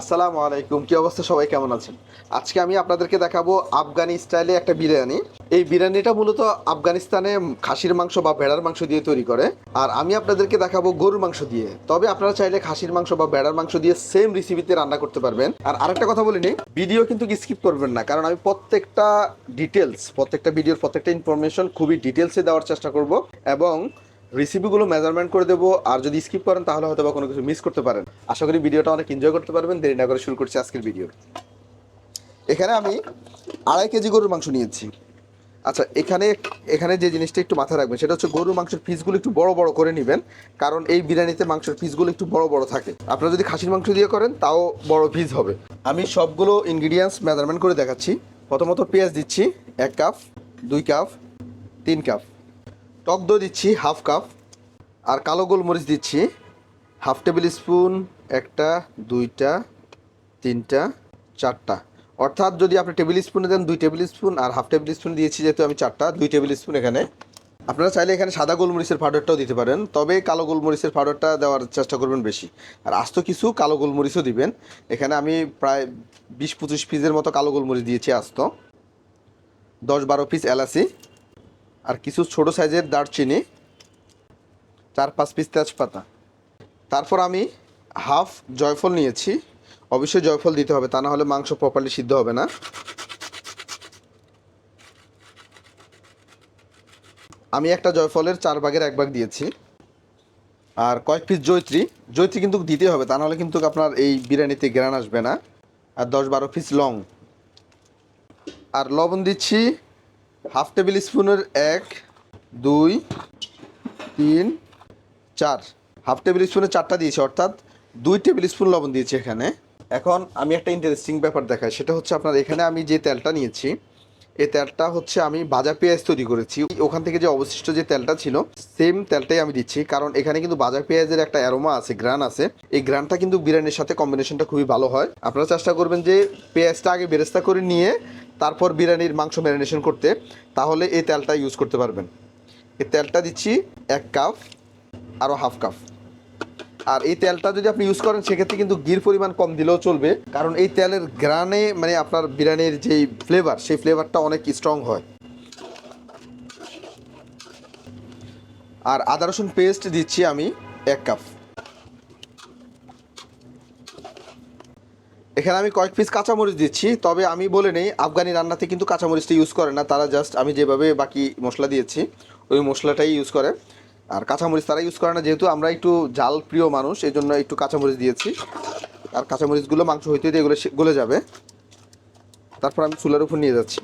আসসালামু আলাইকুম, কি অবস্থা? সবাই কেমন আছেন? আজকে আমি আপনাদেরকে দেখাবো আফগানি স্টাইলে একটা বিরিয়ানি। এই বিরিয়ানিটা মূলত আফগানিস্তানে খাসির মাংস বা ভেড়ার মাংস দিয়ে তৈরি করে। আর আমি আপনাদেরকে দেখাবো গরুর মাংস দিয়ে। তবে আপনারা চাইলে খাসির মাংস বা ভেড়ার মাংস দিয়ে সেম রেসিপিতে রান্না করতে পারবেন। আর আরেকটা কথা বলিনি ভিডিও কিন্তু স্কিপ করবেন না, কারণ আমি প্রত্যেকটা ডিটেলস প্রত্যেকটা ভিডিওর প্রত্যেকটা ইনফরমেশন খুবই ডিটেলসে দেওয়ার চেষ্টা করব। এবং রেসিপিগুলো মেজারমেন্ট করে দেবো। আর যদি স্কিপ করেন, তাহলে হয়তো বা কোনো কিছু মিস করতে পারেন। আশা করি ভিডিওটা অনেক এনজয় করতে পারবেন। দেরি না করে শুরু করছি আজকের ভিডিও এখানে আমি আড়াই কেজি গরুর মাংস নিয়েছি। আচ্ছা এখানে এখানে যে জিনিসটা একটু মাথায় রাখবেন, সেটা হচ্ছে গরুর মাংসের পিসগুলো একটু বড় বড় করে নেবেন। কারণ এই বিরিয়ানিতে মাংসের পিসগুলো একটু বড় বড় থাকে। আপনারা যদি খাসির মাংস দিয়ে করেন, তাও বড় পিস হবে। আমি সবগুলো ইনগ্রিডিয়েন্টস মেজারমেন্ট করে দেখাচ্ছি। প্রথমত পেঁয়াজ দিচ্ছি, এক কাপ দুই কাপ তিন কাপ টক দই দিচ্ছি হাফ কাপ আর কালো গোলমরিচ দিচ্ছি। হাফ টেবিল স্পুন, একটা, দুইটা, তিনটা, চারটা। অর্থাৎ যদি আপনি টেবিল স্পুনে দেন দুই টেবিল স্পুন আর হাফ টেবিল স্পুন দিয়েছি যেহেতু আমি চারটা, দুই টেবিল স্পুন এখানে। আপনারা চাইলে এখানে সাদা গোলমরিচের পাউডারটাও দিতে পারেন, তবে কালো গোলমরিচের পাউডারটা দেওয়ার চেষ্টা করবেন বেশি। আর আস্ত কিছু কালো গোলমরিচও দিবেন। এখানে আমি প্রায় বিশ পঁচিশ পিসের মতো কালো গোলমরিচ দিয়েছি আস্ত। দশ বারো পিস এলাচি। আর কিছু ছোট সাইজের দারচিনি, চার পাঁচ পিস তেজপাতা। তারপর আমি হাফ জয়ফল নিয়েছি। অবশ্যই জয়ফল দিতে হবে, তা না হলে মাংস প্রপারলি সিদ্ধ হবে না। আমি একটা জয়ফলের চার ভাগের এক ভাগ দিয়েছি। আর কয়েক পিস জৈত্রী জৈত্রী কিন্তু দিতে হবে, তা নাহলে কিন্তু আপনার এই বিরিয়ানিতে গ্রান আসবে না। আর দশ বারো পিস লং। আর লবণ দিচ্ছি হাফ টেবিল স্পুনের এক, দুই, তিন, চার। হাফ টেবিল স্পুনে চারটা দিয়েছি, অর্থাৎ দুই টেবিল স্পুন লবণ দিয়েছি এখানে। এখন আমি একটা ইন্টারেস্টিং ব্যাপার দেখাই, সেটা হচ্ছে আপনার এখানে আমি যে তেলটা নিয়েছি, এই তেলটা হচ্ছে আমি ভাজা পেঁয়াজ তৈরি করেছি। ওখান থেকে যে অবশিষ্ট যে তেলটা ছিল সেম তেলটাই আমি দিচ্ছি, কারণ এখানে কিন্তু ভাজা পেঁয়াজের একটা অ্যারোমা আছে গ্রান আছে। এই গ্রানটা কিন্তু বিরিয়ানির সাথে কম্বিনেশনটা খুবই ভালো হয়। আপনারা চেষ্টা করবেন যে পেঁয়াজটা আগে বেরেস্তা করে নিয়ে তারপর বিরিয়ানির মাংস ম্যারিনেশন করতে, তাহলে এই তেলটা ইউজ করতে পারবেন। এই তেলটা দিচ্ছি এক কাপ আরও হাফ কাপ আর এই তেলটা যদি আপনি ইউজ করেন, সেক্ষেত্রে কিন্তু গির পরিমাণ কম দিলেও চলবে। কারণ এই তেলের গ্রানে মানে আপনার বিরিয়ানির যেই ফ্লেভার সেই ফ্লেভারটা অনেক স্ট্রং হয়। আর আদা রসুন পেস্ট দিচ্ছি আমি এক কাপ এখানে আমি কয়েক পিস কাঁচামরিচ দিচ্ছি, তবে আমি বলে নেই, আফগানি রান্নাতে কিন্তু কাঁচামরিচটা ইউজ করে না, তারা জাস্ট আমি যেভাবে বাকি মশলা দিয়েছি, ওই মশলাটাই ইউজ করে। আর কাঁচামরিচ তারা ইউজ করে না, যেহেতু আমরা একটু জাল প্রিয় মানুষ এই জন্য একটু কাঁচামরিচ দিয়েছি। আর কাঁচামরিচগুলো মাংস হইতে হইতে এগুলো গলে যাবে। তারপর আমি চুলার উপর নিয়ে যাচ্ছি।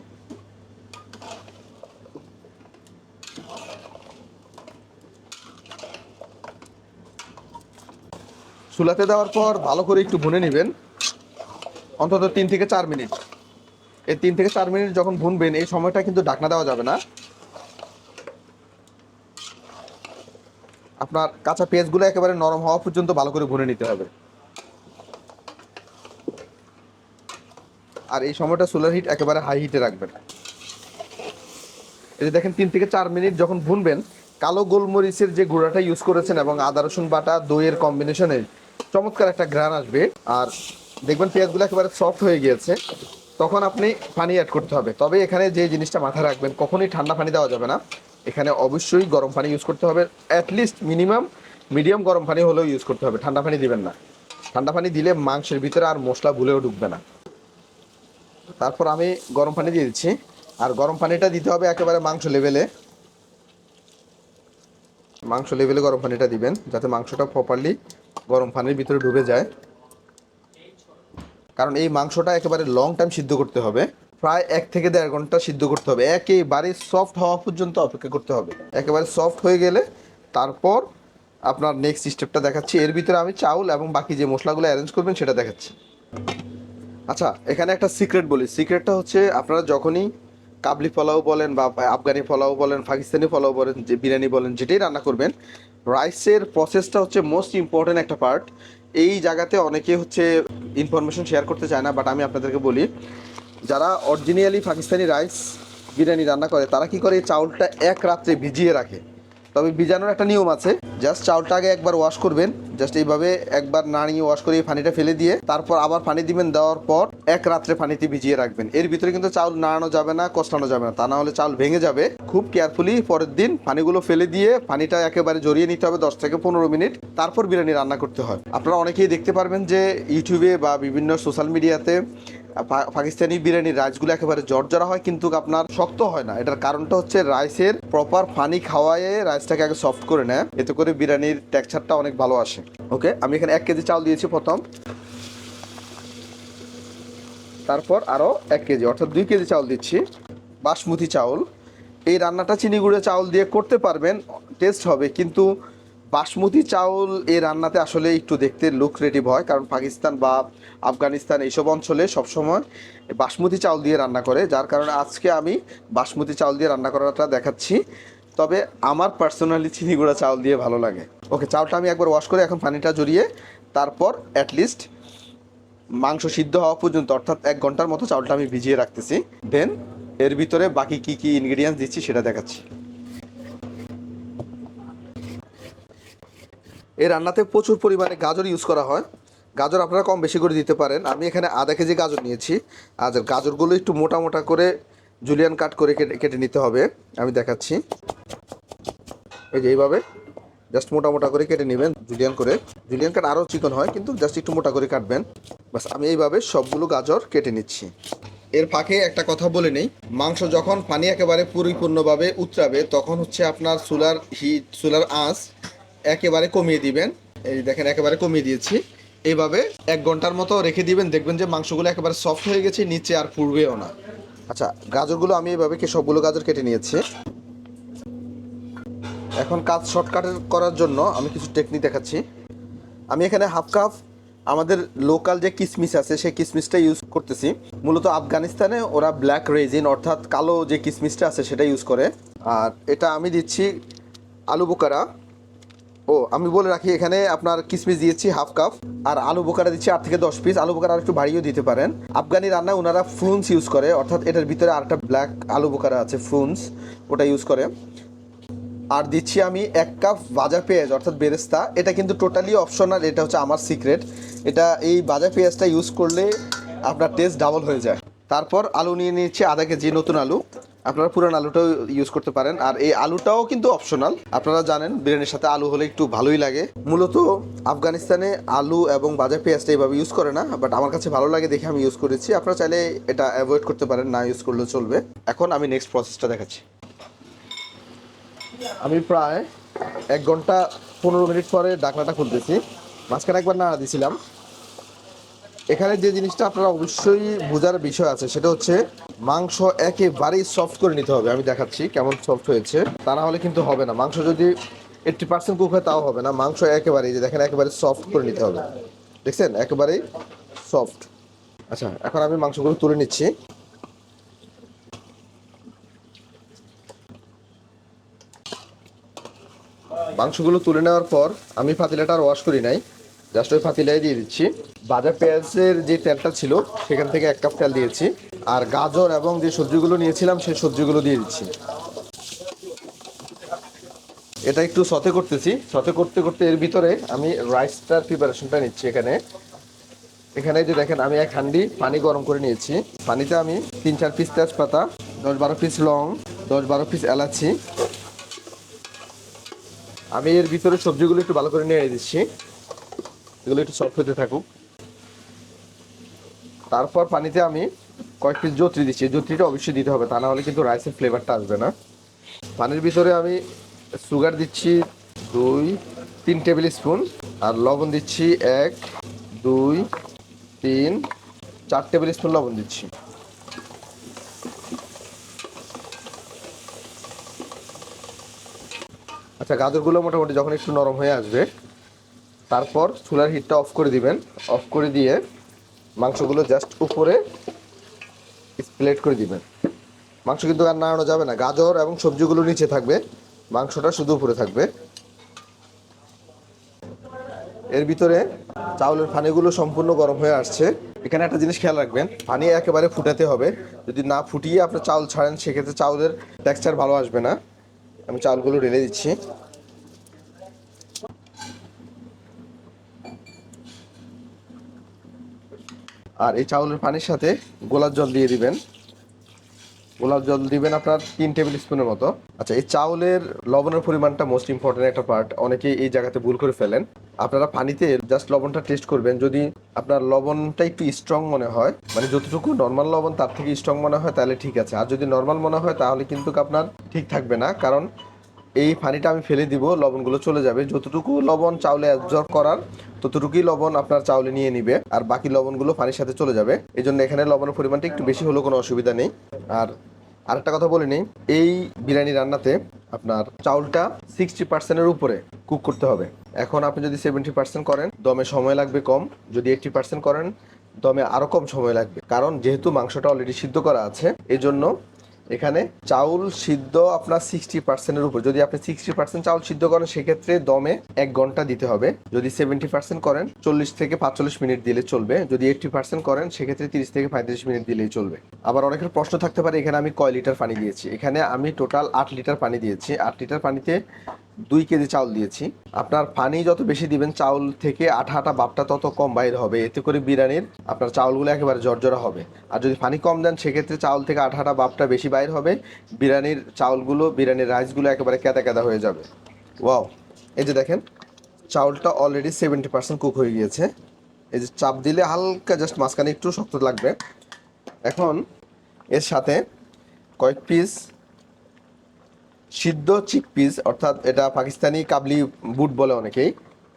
চুলাতে দেওয়ার পর ভালো করে একটু ভুনে নেবেন। অন্তত তিন থেকে চার মিনিট। এই তিন থেকে চার মিনিট যখন ভুনবেন, এই সময়টা কিন্তু ঢাকনা দেওয়া যাবে না। আপনার কাঁচা পেঁয়াজগুলো একেবারে নরম হওয়া পর্যন্ত ভালো করে ভুনে নিতে হবে। আর এই সময়টা সোলার হিট একেবারে হাই হিটে রাখবেন। এই যে দেখেন, তিন থেকে চার মিনিট যখন ভুনবেন, কালো গোলমরিচের যে গুঁড়াটা ইউজ করেছেন এবং আদা রসুন বাটা, দইয়ের কম্বিনেশনে চমৎকার একটা গ্রান আসবে। আর দেখবেন পেঁয়াজগুলো একেবারে সফট হয়ে গিয়েছে, তখন আপনি পানি অ্যাড করতে হবে। তবে এখানে যে জিনিসটা মাথায় রাখবেন, কখনোই ঠান্ডা পানি দেওয়া যাবে না। এখানে অবশ্যই গরম পানি ইউজ করতে হবে অ্যাটলিস্ট মিনিমাম মিডিয়াম গরম পানি হলেও ইউজ করতে হবে। ঠান্ডা পানি দিবেন না। ঠান্ডা পানি দিলে মাংসের ভিতরে আর মশলা ভুলেও ঢুকবে না। তারপর আমি গরম পানি দিয়ে দিচ্ছি। আর গরম পানিটা দিতে হবে একেবারে মাংস লেভেলে মাংস লেভেলে গরম পানিটা দিবেন, যাতে মাংসটা প্রপারলি গরম পানির ভিতরে ডুবে যায়। কারণ এই মাংসটা একেবারে লং টাইম সিদ্ধ করতে হবে। প্রায় এক থেকে দেড় ঘণ্টা সিদ্ধ করতে হবে। একেবারে সফট হওয়া পর্যন্ত অপেক্ষা করতে হবে। একেবারে সফট হয়ে গেলে তারপর আপনার নেক্সট স্টেপটা দেখাচ্ছি। এর ভিতরে আমি চাউল এবং বাকি যে মশলাগুলো অ্যারেঞ্জ করবেন সেটা দেখাচ্ছি। আচ্ছা এখানে একটা সিক্রেট বলি। সিক্রেটটা হচ্ছে আপনারা যখনই কাবলি পোলাও বলেন বা আফগানি পোলাও বলেন, পাকিস্তানি পোলাও বলেন, যে বিরিয়ানি বলেন, যেটাই রান্না করবেন রাইসের প্রসেসটা হচ্ছে মোস্ট ইম্পর্ট্যান্ট একটা পার্ট এই জায়গাতে অনেকে হচ্ছে ইনফরমেশন শেয়ার করতে চায় না বাট আমি আপনাদেরকে বলি, যারা অরিজিনালি পাকিস্তানি রাইস বিরিয়ানি রান্না করে, তারা কি করে এই চাউলটা এক রাত্রে ভিজিয়ে রাখে? তবে ভিজানোর একটা নিয়ম আছে জাস্ট চাউলটা আগে একবার ওয়াশ করবেন জাস্ট এইভাবে একবার নাড়িয়ে ওয়াশ করে এই পানিটা ফেলে দিয়ে তারপর আবার পানি দিবেন, দেওয়ার পর এক রাত্রে পানিতে ভিজিয়ে রাখবেন। এর ভিতরে কিন্তু চাউল নাড়ানো যাবে না, কষানো যাবে না। তা না হলে চাউল ভেঙে যাবে। খুব কেয়ারফুলি পরের দিন পানিগুলো ফেলে দিয়ে পানিটা একেবারে জড়িয়ে নিতে হবে দশ থেকে পনেরো মিনিট। তারপর বিরিয়ানি রান্না করতে হয়। আপনারা অনেকেই দেখতে পারবেন যে ইউটিউবে বা বিভিন্ন সোশ্যাল মিডিয়াতে পাকিস্তানি বিরিয়ানির রাইসগুলো একেবারে জর্জরা হয়, কিন্তু আপনার শক্ত হয় না। এটার কারণটা হচ্ছে রাইসের প্রপার পানি খাওয়ায়ে রাইসটাকে আগে সফট করে নেয়। এতে করে বিরিয়ানির টেক্সচারটা অনেক ভালো আসে। ওকে, আমি এখানে এক কেজি চাল দিয়েছি প্রথম। তারপর আরও এক কেজি, অর্থাৎ দুই কেজি চাউল দিচ্ছি, বাসমতি চাউল। এই রান্নাটা চিনি গুঁড়ো চাউল দিয়ে করতে পারবেন, টেস্ট হবে, কিন্তু বাসমতি চাউল এই রান্নাতে আসলে একটু দেখতে লুক লুক্রেটিভ হয়, কারণ পাকিস্তান বা আফগানিস্তান এইসব অঞ্চলে সবসময় বাসমতি চাউল দিয়ে রান্না করে, যার কারণে আজকে আমি বাসমতি চাউল দিয়ে রান্না করাটা দেখাচ্ছি। তবে আমার পার্সোনালি চিনি গুঁড়া চাউল দিয়ে ভালো লাগে। ওকে, চাউলটা আমি একবার ওয়াশ করে এখন পানিটা জড়িয়ে তারপর অ্যাটলিস্ট মাংস সিদ্ধ হওয়া পর্যন্ত, অর্থাৎ এক ঘণ্টার মতো চাউলটা আমি ভিজিয়ে রাখতেছি। দেন এর ভিতরে বাকি কি কি ইনগ্রিডিয়েন্টস দিচ্ছি সেটা দেখাচ্ছি। এই রান্নাতে প্রচুর পরিমাণে গাজর ইউজ করা হয়। গাজর আপনারা কম বেশি করে দিতে পারেন। আমি এখানে আধা কেজি গাজর নিয়েছি। আর গাজরগুলো একটু মোটা মোটা করে জুলিয়ান কাট করে কেটে নিতে হবে। আমি দেখাচ্ছি। এই যে এইভাবে জাস্ট মোটা মোটা করে কেটে নেবেন জুলিয়ান করে। জুলিয়ান কাট আরও চিকন হয়, কিন্তু জাস্ট একটু মোটা করে কাটবেন। বাস, আমি এইভাবে সবগুলো গাজর কেটে নিচ্ছি। এর ফাঁকে একটা কথা বলে নেই, মাংস যখন পানি একেবারে পরিপূর্ণভাবে উতরাবে, তখন হচ্ছে আপনার চুলার হিট চুলার আঁচ একেবারে কমিয়ে দিবেন। এই দেখেন, একেবারে কমিয়ে দিয়েছি। এইভাবে এক ঘণ্টার মতো রেখে দিবেন, দেখবেন যে মাংসগুলো একেবারে সফট হয়ে গেছে, নিচে আর পুড়বেও না। আচ্ছা গাজরগুলো আমি এভাবে কি সবগুলো গাজর কেটে নিয়েছি? এখন কাজ শর্টকাট করার জন্য আমি কিছু টেকনিক দেখাচ্ছি। আমি এখানে হাফ কাপ আমাদের লোকাল যে কিসমিস আছে, সেই কিসমিসটা ইউজ করতেছি। মূলত আফগানিস্তানে ওরা ব্ল্যাক রেজিন অর্থাৎ কালো যে কিসমিসটা আছে, সেটা ইউজ করে। আর এটা আমি দিচ্ছি আলু বোকারা। ও, আমি বলে রাখি এখানে আপনার কিসমিস দিয়েছি হাফ কাপ, আর আলু বোকারা দিচ্ছি আট থেকে দশ পিস আলু বোকারা আর একটু বাড়িয়েও দিতে পারেন। আফগানি রান্না ওনারা ফ্রুনস ইউজ করে, অর্থাৎ এটার ভিতরে আরেকটা ব্ল্যাক আলু বোকারা আছে, ফ্রুনস, ওটা ইউজ করে। আর দিচ্ছি আমি এক কাপ ভাজা পেঁয়াজ, অর্থাৎ বেরেস্তা। এটা কিন্তু টোটালি অপশনাল, এটা হচ্ছে আমার সিক্রেট। এটা এই ভাজা পেঁয়াজটা ইউজ করলে আপনার টেস্ট ডাবল হয়ে যায়। তারপর আলু নিয়ে নিচ্ছি আধা কেজি নতুন আলু। আপনারা পুরান আলুটাও ইউজ করতে পারেন। আর এই আলুটাও কিন্তু অপশনাল আপনারা জানেন, বিরিয়ানির সাথে আলু হলে একটু ভালোই লাগে। মূলত আফগানিস্তানে আলু এবং ভাজা পেঁয়াজটা এইভাবে ইউজ করে না বাট আমার কাছে ভালো লাগে দেখে আমি ইউজ করেছি। আপনারা চাইলে এটা অ্যাভয়েড করতে পারেন, না ইউজ করলেও চলবে। এখন আমি নেক্সট প্রসেসটা দেখাচ্ছি। আমি প্রায় এক ঘণ্টা পনেরো মিনিট পরে ডাকনাটা খুলতেছি। মাঝখানে একবার নাড়া দিছিলাম। এখানে যে জিনিসটা আপনারা অবশ্যই বোঝার বিষয় আছে, সেটা হচ্ছে মাংস একেবারেই সফট করে নিতে হবে। আমি দেখাচ্ছি কেমন সফট হয়েছে। তা না হলে কিন্তু হবে না। মাংস যদি এইট্টি পার্সেন্ট কুক হয়, তাও হবে না। মাংস একেবারেই যে দেখেন একেবারে সফট করে নিতে হবে। দেখছেন? একেবারেই সফট আচ্ছা এখন আমি মাংসগুলো তুলে নিচ্ছি। মাংসগুলো তুলে নেওয়ার পর আমি পাতিলাটা আর ওয়াশ করি নাই। জাস্ট ওই পাতিলাই দিয়ে দিচ্ছি। বাজার পেঁয়াজের যে তেলটা ছিল, সেখান থেকে এক কাপ তেল দিয়েছি। আর গাজর এবং যে সবজিগুলো নিয়েছিলাম, সেই সবজিগুলো দিয়ে দিচ্ছি। এটা একটু সতে করতেছি। সতে করতে করতে এর ভিতরে আমি রাইসটার প্রিপারেশনটা নিচ্ছি এখানে। এখানে যে দেখেন, আমি এক হান্ডি পানি গরম করে নিয়েছি। পানিতে আমি তিন চার পিস তেজপাতা, দশ বারো পিস লং, দশ বারো পিস এলাচি। আমি এর ভিতরে সবজিগুলো একটু ভালো করে নিয়ে দিচ্ছি। এগুলো একটু সফট হতে থাকুক। তারপর পানিতে আমি কয়েক পিস জত্রি দিচ্ছি। জত্রিটা অবশ্যই দিতে হবে, তা না হলে কিন্তু রাইসের ফ্লেভারটা আসবে না। পানির ভিতরে আমি সুগার দিচ্ছি দুই, তিন টেবিল স্পুন আর লবণ দিচ্ছি এক, দুই, তিন, চার টেবিল স্পুন লবণ দিচ্ছি। আচ্ছা গাজরগুলো মোটামুটি যখন একটু নরম হয়ে আসবে তারপর চুলার হিটটা অফ করে দিবেন। অফ করে দিয়ে মাংসগুলো জাস্ট উপরে স্প্লেট করে দিবেন। মাংস কিন্তু আর নাড়ানো যাবে না। গাজর এবং সবজিগুলো নিচে থাকবে। মাংসটা শুধু উপরে থাকবে। এর ভিতরে চাউলের পানিগুলো সম্পূর্ণ গরম হয়ে আসছে। এখানে একটা জিনিস খেয়াল রাখবেন, পানি একেবারে ফুটাতে হবে। যদি না ফুটিয়ে আপনি চাউল ছাড়েন, সেক্ষেত্রে চাউলের টেক্সচার ভালো আসবে না। আমি চাউলগুলো ঢেলে দিচ্ছি। আর এই চাউলের পানির সাথে গোলাপ জল দিয়ে দিবেন। গোলাপ জল দিবেন আপনার তিন টেবিল স্পুনের মতো। আচ্ছা এই চাউলের লবণের পরিমাণটা মোস্ট ইম্পর্টেন্ট একটা পার্ট অনেকেই এই জায়গাতে ভুল করে ফেলেন। আপনারা পানিতে জাস্ট লবণটা টেস্ট করবেন। যদি আপনার লবণটা একটু স্ট্রং মনে হয় মানে যতটুকু নর্মাল লবণ তার থেকে স্ট্রং মনে হয়, তাহলে ঠিক আছে। আর যদি নর্মাল মনে হয়, তাহলে কিন্তু আপনার ঠিক থাকবে না। কারণ এই পানিটা আমি ফেলে দিব, লবণগুলো চলে যাবে। যতটুকু লবণ চাউলে অ্যাবজর্ব করার, ততটুকুই লবণ আপনার চাউলে নিয়ে নিবে, আর বাকি লবণগুলো পানির সাথে চলে যাবে। এই জন্য এখানে লবণের পরিমাণটা একটু বেশি হলেও কোনো অসুবিধা নেই। আর আরেকটা কথা বলে নিই, এই বিরিয়ানি রান্নাতে আপনার চাউলটা সিক্সটি পার্সেন্টের উপরে কুক করতে হবে। এখন আপনি যদি সেভেন্টি পার্সেন্ট করেন, দমে সময় লাগবে কম। যদি এইটটি পার্সেন্ট করেন, দমে আরও কম সময় লাগবে। কারণ যেহেতু মাংসটা অলরেডি সিদ্ধ করা আছে এই জন্য এখানে চাউল সিদ্ধ আপনার সিক্সটি পার্সেন্টের উপর। যদি আপনি সিক্সটি পার্সেন্ট চাউল সিদ্ধ করেন, সেক্ষেত্রে দমে এক ঘণ্টা দিতে হবে। যদি সেভেন্টি পার্সেন্ট করেন, চল্লিশ থেকে পাঁচচল্লিশ মিনিট দিলে চলবে। যদি এইটটি পার্সেন্ট করেন, সেক্ষেত্রে তিরিশ থেকে পঁয়ত্রিশ মিনিট দিলেই চলবে। আবার অনেকের প্রশ্ন থাকতে পারে, এখানে আমি কয় লিটার পানি দিয়েছি? এখানে আমি টোটাল আট লিটার পানি দিয়েছি। আট লিটার পানিতে দুই কেজি চাউল দিয়েছি। আপনার পানি যত বেশি দিবেন, চাউল থেকে আঠা আঠা বাপটা তত কম বাইর হবে। এতে করে বিরিয়ানির আপনার চাউলগুলো একেবারে জর্জরা হবে। আর যদি পানি কম দেন, সেক্ষেত্রে চাউল থেকে আঠা আঠা বাপটা বেশি বাইর হবে। বিরিয়ানির চাউলগুলো, বিরিয়ানির রাইসগুলো একেবারে কেদা কেদা হয়ে যাবে। ওয়াও! এই যে দেখেন, চাউলটা অলরেডি সেভেন্টি পার্সেন্ট কুক হয়ে গিয়েছে। এই যে চাপ দিলে হালকা জাস্ট মাঝখানে একটু শক্ত লাগবে। এখন এর সাথে কয়েক পিস সিদ্ধ চিক পিস অর্থাৎ এটা পাকিস্তানি কাবলি বুট বলে অনেকেই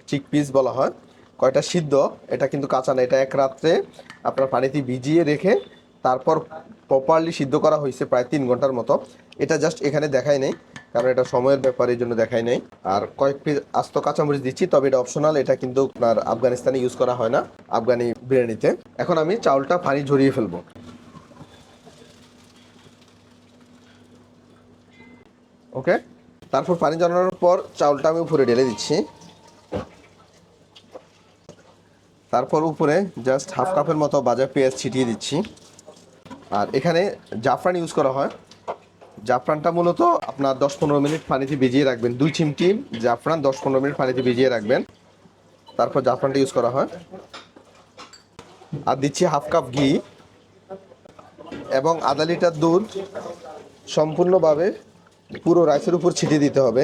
চিক পিস বলা হয়। কয়টা সিদ্ধ? এটা কিন্তু কাঁচা না, এটা এক রাত্রে আপনার পানিতে ভিজিয়ে রেখে তারপর প্রপারলি সিদ্ধ করা হয়েছে প্রায় তিন ঘণ্টার মতো। এটা জাস্ট এখানে দেখাই নেই, কারণ এটা সময়ের ব্যাপার, এই জন্য দেখাই নেই। আর কয়েক পিস আস্ত কাঁচামরিচ দিচ্ছি, তবে এটা অপশনাল এটা কিন্তু আপনার আফগানিস্তানে ইউজ করা হয় না, আফগানি বিরিয়ানিতে। এখন আমি চাউলটা পানি ঝরিয়ে ফেলব। ওকে? তারপর পানি জড়ানোর পর চাউলটা আমি উপরে ঢেলে দিচ্ছি। তারপর উপরে জাস্ট হাফ কাপের মতো বাজার পেঁয়াজ ছিটিয়ে দিচ্ছি। আর এখানে জাফরান ইউজ করা হয়। জাফরানটা মূলত আপনার দশ পনেরো মিনিট পানিতে ভিজিয়ে রাখবেন। দুই চিমটি জাফরান দশ পনেরো মিনিট পানিতে ভিজিয়ে রাখবেন। তারপর জাফরানটা ইউজ করা হয়। আর দিচ্ছি হাফ কাপ ঘি এবং আধা লিটার দুধ সম্পূর্ণভাবে পুরো রাইসের উপর ছিটিয়ে দিতে হবে।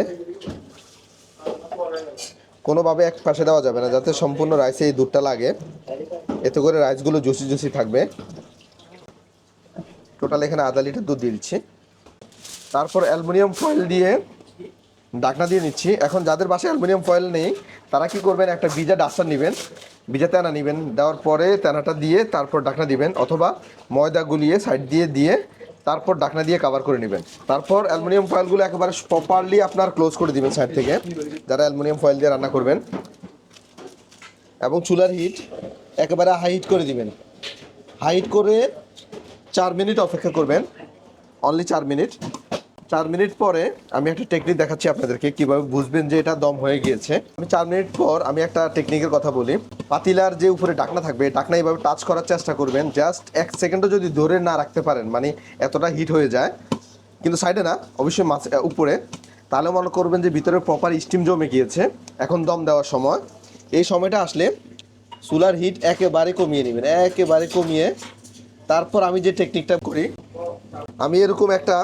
কোনোভাবে এক পাশে দেওয়া যাবে না, যাতে সম্পূর্ণ রাইসে এই দুধটা লাগে। এতে করে রাইসগুলো জুসি জুসি থাকবে। টোটাল এখানে আধা লিটার দুধ দিয়ে দিচ্ছি। তারপর অ্যালুমিনিয়াম ফয়েল দিয়ে ডাকনা দিয়ে নিচ্ছি। এখন যাদের বাসায় অ্যালুমিনিয়াম ফয়েল নেই, তারা কি করবেন? একটা ভিজা ডাস্টার নেবেন। ভিজা তেনা নেবেন। দেওয়ার পরে তেনাটা দিয়ে তারপর ডাকনা দিবেন। অথবা ময়দা গুলিয়ে সাইড দিয়ে দিয়ে তারপর ডাকনা দিয়ে কভার করে নেবেন। তারপর অ্যালুমিনিয়াম ফয়েলগুলো একেবারে প্রপারলি আপনার ক্লোজ করে দিবেন সাইড থেকে। যারা অ্যালুমিনিয়াম ফয়েল দিয়ে রান্না করবেন। এবং চুলার হিট একেবারে হাই হিট করে দিবেন। হাই হিট করে চার মিনিট অপেক্ষা করবেন। অনলি চার মিনিট চার মিনিট পরে আমি একটা টেকনিক দেখাচ্ছি আপনাদেরকে, কীভাবে বুঝবেন যে এটা দম হয়ে গিয়েছে। আমি চার মিনিট পর আমি একটা টেকনিকের কথা বলি। পাতিলার যে উপরে ডাকনা থাকবে ডাকনা এইভাবে টাচ করার চেষ্টা করবেন। জাস্ট এক সেকেন্ডও যদি ধরে না রাখতে পারেন মানে এতটা হিট হয়ে যায়, কিন্তু সাইডে না, অবশ্যই মাছ উপরে। তাহলে মনে করবেন যে ভিতরে প্রপার স্টিম জমে গিয়েছে। এখন দম দেওয়ার সময়। এই সময়টা আসলে চুলার হিট একেবারে কমিয়ে নেবেন, একেবারে কমিয়ে। তারপর আমি যে টেকনিকটা করি, আমি এরকম একটা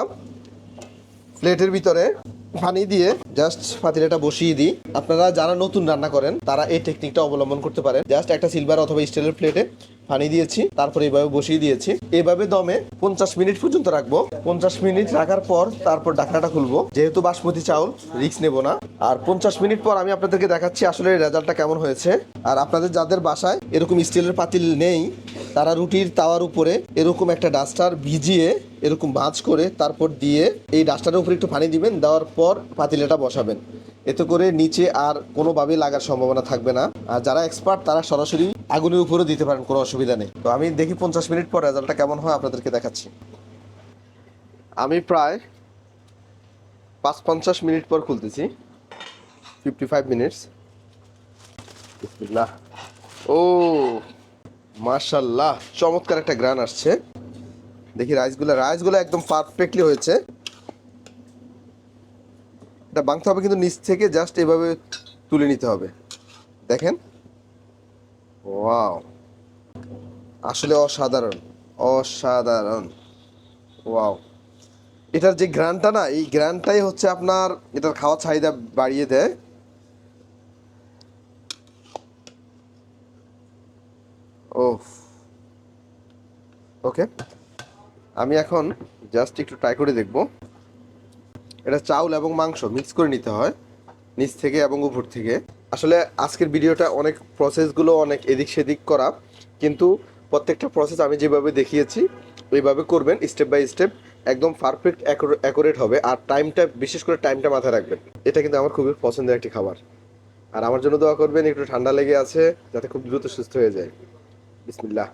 প্লেটের ভিতরে পানি দিয়ে জাস্ট পাতিলাটা বসিয়ে দিই। আপনারা যারা নতুন রান্না করেন, তারা এই টেকনিকটা অবলম্বন করতে পারেন। জাস্ট একটা সিলভার অথবা স্টিলের প্লেটে পানি দিয়েছি, তারপর এইভাবে বসিয়ে দিয়েছি। এইভাবে দমে পঞ্চাশ মিনিট পর্যন্ত রাখব। পঞ্চাশ মিনিট রাখার পর তারপর ঢাকনাটা খুলবো। যেহেতু বাসমতি চাউল রিক্স নেব না। আর পঞ্চাশ মিনিট পর আমি আপনাদেরকে দেখাচ্ছি আসলে রেজাল্টটা কেমন হয়েছে। আর আপনাদের যাদের বাসায় এরকম স্টিলের পাতিল নেই তারা রুটির তাওয়ার উপরে এরকম একটা ডাস্টার ভিজিয়ে এরকম ভাঁজ করে তারপর দিয়ে এই ডাস্টারের উপরে একটু পানি দিবেন, দেওয়ার পর পাতিলেটা বসাবেন। এতে করে নিচে আর কোনোভাবেই লাগার সম্ভাবনা থাকবে না। আর যারা এক্সপার্ট তারা সরাসরি আগুনের উপরেও দিতে পারেন, কোনো অসুবিধা নেই। তো আমি দেখি পঞ্চাশ মিনিট পর রেজাল্টটা কেমন হয় আপনাদেরকে দেখাচ্ছি। আমি প্রায় পাঁচ পঞ্চাশ মিনিট পর খুলতেছি। ফিফটি ফাইভ মিনিটস ও! মাশাল্লাহ চমৎকার একটা গ্রান আসছে। দেখি রাইসগুলো রাইসগুলো একদম পারফেক্টলি হয়েছে। এটা বাংতে হবে কিন্তু নিচ থেকে জাস্ট এভাবে তুলে নিতে হবে। দেখেন। ওয়াও। আসলে অসাধারণ অসাধারণ। ওয়াও। এটার যে গ্রানটা না, এই গ্রানটাই হচ্ছে আপনার, এটার খাওয়ার চাহিদা বাড়িয়ে দেয়। ও ওকে। আমি এখন জাস্ট একটু ট্রাই করে দেখব। এটা চাউল এবং মাংস মিক্স করে নিতে হয়, নিচ থেকে এবং উপর থেকে। আসলে আজকের ভিডিওটা অনেক প্রসেসগুলো অনেক এদিক সেদিক করা, কিন্তু প্রত্যেকটা প্রসেস আমি যেভাবে দেখিয়েছি, ওইভাবে করবেন স্টেপ বাই স্টেপ একদম পারফেক্ট অ্যাকুরেট হবে। আর টাইমটা বিশেষ করে টাইমটা মাথায় রাখবেন। এটা কিন্তু আমার খুবই পছন্দের একটি খাবার। আর আমার জন্য দোয়া করবেন, একটু ঠান্ডা লেগে আছে, যাতে খুব দ্রুত সুস্থ হয়ে যায়। বিসমিল্লাহ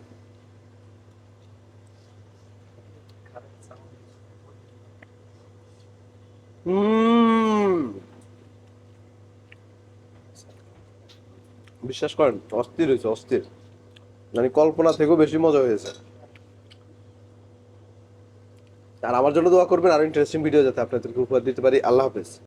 হুম বিশ্বাস করেন, অস্থির হয়েছে, অস্থির। মানে কল্পনা থেকেও বেশি মজা হয়েছে। আর আমার জন্য দোয়া করবেন, আরও ইন্টারেস্টিং ভিডিও যাতে আপনাদেরকে উপহার দিতে পারি। আল্লাহ হাফেজ।